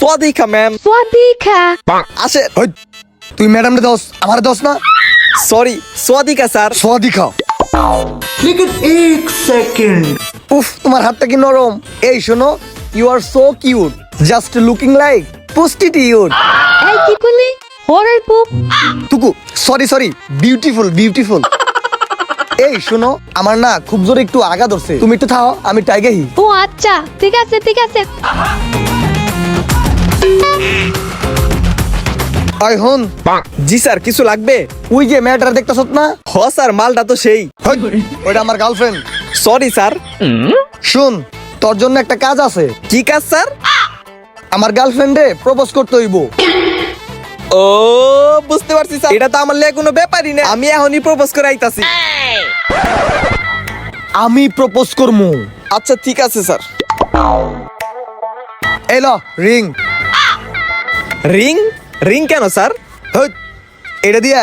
সোয়াদিকা ma'am সোয়াদিকা আসে তুই ম্যাডামটা দোস আমার দোষ না? সরি সোয়াদিকা স্যার সোয়াদিকা লেকিন এক সেকেন্ড উফ তোমার হাতটা কি নরম? এই শোনো you are so cute just looking like prostitute এই কি বলি হরার পুপ তুকু সরি সরি বিউটিফুল বিউটিফুল এই শোনো আমার না খুব জোরে একটু আগা ধরছে। তুমি একটু থাও আমি টাইগাহি ও আচ্ছা ঠিক আছে ঠিক আছে। আই হন। জি স্যার কিছু লাগবে? ওই যে মেয়েটার দেখতেছ না? হ স্যার মালটা তো সেই। ওইটা আমার গার্লফ্রেন্ড সরি স্যার। শুন তোর জন্য একটা কাজ আছে। কি কাজ স্যার? আমার গার্লফ্রেন্ডে প্রপোজ করতে হইব। ও বুঝতে পারছি স্যার। এটা তো আমার লেগে কোনো ব্যাপারই না। আমি এখনই প্রপোজ করে আইতাছি। আমি প্রপোজ করমু। আচ্ছা ঠিক আছে স্যার। এলো রিং রিং রিং কেন স্যার এটা দিয়া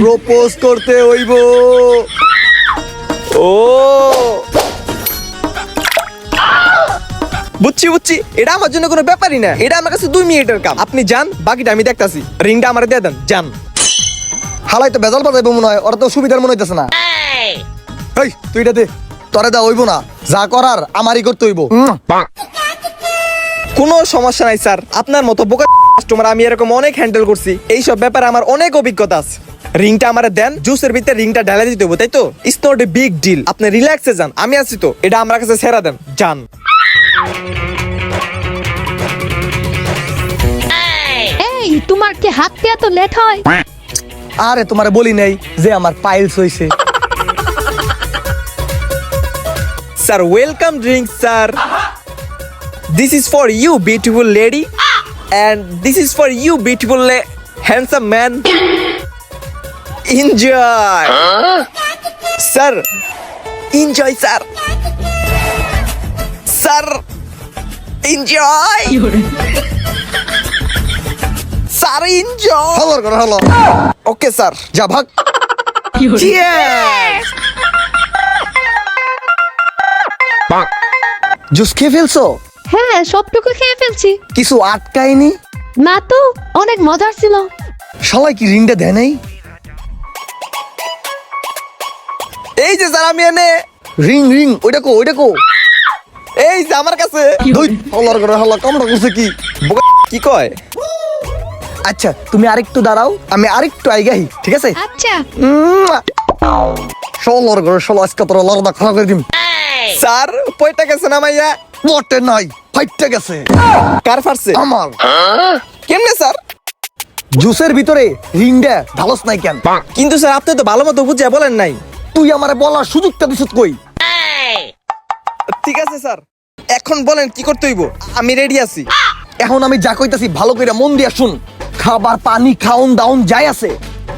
প্রপোজ করতে হইব। ও। বুঝছি বুঝছি। এটা আমার জন্য কোনো ব্যাপারই না। এটা আমার কাছে দুই মিনিটের কাম। আপনি যান বাকিটা আমি দেখতাছি। রিংটা আমার দিয়ে দেন যান। হালাই তো বেজাল বাজাইবো মনে হয় ওরা তো সুবিধার মনে হইতেছে না। এই তুই এটা দে। তোরে দা হইব না। যা করার আমারই করতে হইব। কোনো সমস্যা নাই স্যার আপনার মতো বোকা কাস্টমার আমি এরকম অনেক হ্যান্ডেল করছি। এইসব ব্যাপারে আমার অনেক অভিজ্ঞতা আছে। রিংটা আমার দেন জুসের ভিতরে রিংটা ঢালা দিতে হবে তাই তো? It's not a big deal আপনি রিল্যাক্সে যান আমি আছি তো। এটা আমার কাছে সেরা দেন যান। এই তোমার কি হাঁটতে এত লেট হয়? আরে তোমারে বলি নাই যে আমার পাইলস হইছে। Sir welcome drink sir this is for you beautiful lady this is for you beautiful handsome man enjoy sir enjoy sir sir enjoy sir enjoy হলো করে হলো ওকে স্যার যা ভাগ Cheers! জুস খেয়ে ফেলছো হ্যাঁ সবটুকু খেয়ে ফেলছি। কিছু আটকায়নি? না তো অনেক মজার ছিল। সবাই কি রিংটা দেয় নাই? এই যে স্যার আমি এনে রিং রিং ওইটা কো ওইটা কো। এই যে আমার কাছে। দুই হলার করে হলো কামড়া করছে কি? কি কয়? আচ্ছা তুমি আরেকটু দাঁড়াও আমি আরেকটু আইগাহি ঠিক আছে? আচ্ছা। ষোলোর করে ষোলো আজকে তোর লড়দা খারাপ করে দিম। স্যার পয়টা গেছে না মাইয়া? বটে নাই ফাইটটা গেছে। কার ফারছে আমার। কেমনে স্যার? জুসের ভিতরে রিংটা ঢালস নাই কেন? কিন্তু স্যার আপনি তো ভালো মতো বুঝে বলেন নাই। তুই আমারে বলার সুযোগটা দিছত কই? ঠিক আছে স্যার। এখন বলেন কি করতে হইব? আমি রেডি আছি। এখন আমি যা কইতাছি ভালো কইরা মন দিয়া শুন। খাবার পানি খাউন দাউন যাই আছে।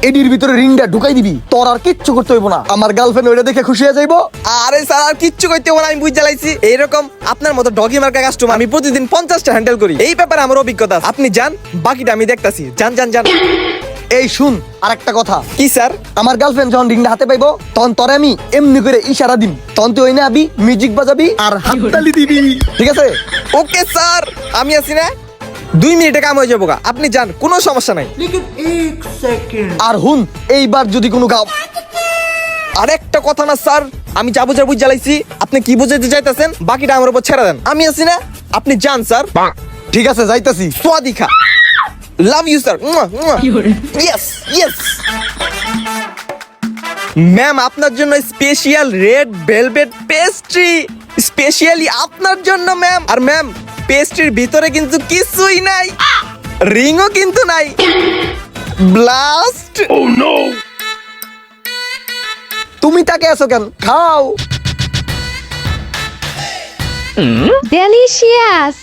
এডির ভিতরে রিংটা ঢুকাই দিবি। তোর আর কিচ্ছু করতে হইব না। আমার গার্লফ্রেন্ড ওইটা দেখে খুশি হয়ে যাইবো। আরে স্যার আর কিচ্ছু করতে হবে না আমি বুঝে জ্বালাইছি এইরকম আপনার মতো ডগি মার্কা কাস্টমার আমি প্রতিদিন পঞ্চাশটা হ্যান্ডেল করি। এই ব্যাপারে আমার অভিজ্ঞতা আপনি যান বাকিটা আমি দেখতাছি। যান যান যান। এই শুন আরেকটা কথা। কি স্যার? আমার গার্লফ্রেন্ড যখন রিংটা হাতে পাইবো তখন তোরে আমি এমনি করে ইশারা দিম। তখন তুই ওই না আবি মিউজিক বাজাবি আর হাততালি দিবি। ঠিক আছে? Okay sir. আমি আছি না। দুই মিনিটে কাম হয়ে যাব গা। আপনি যান কোনো সমস্যা নাই। আর হুন এইবার যদি কোনো গাও আরেকটা কথা না স্যার আমি যা বুঝে বুঝ জ্বালাইছি আপনি কি বুঝাইতে চাইতেছেন? বাকিটা আমার উপর ছেড়ে দেন। আমি আছি না আপনি যান স্যার। ঠিক আছে যাইতাছি। সোয়াদিখা love you sir yes yes ma'am আপনার জন্য special red velvet pastry specially আপনার জন্য ম্যাম আর ম্যাম পেস্ট্রির ভিতরে কিন্তু কিছুই নাই। রিংও কিন্তু নাই। ব্লাস্ট তুমি তাকে আছো কেন? খাও। ডেলিশিয়াস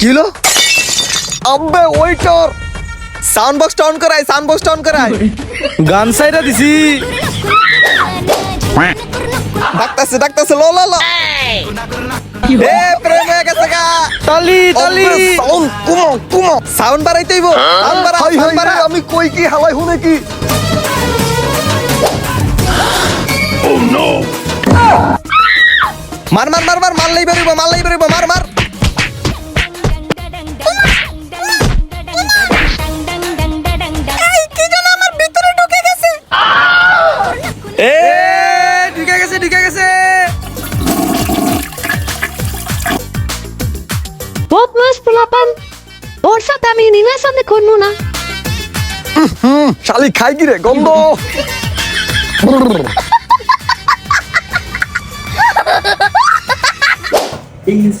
কিলো? আব্বে ওইটার সাউন্ড বক্স অন করাই সাউন্ড বক্স অন করাই গান সাইডা দিছি ডাকতাছে ডাকতাছে লো লো লো এ প্রেম হয়ে গেছে গা তালি তালি সাউন্ড কুমো কুমো সাউন্ড বাড়াইতেইব সাউন্ড বাড়া হাই হাই সাউন্ড বাড়া হাই, আমি কই কি হালাই হুনে কি মার মার মার মার মারলেই বেরোবো মারলেই বেরোবো মার মার আমি নিনার সামনে করব না শালি খাই কি রে গন্ধ Things.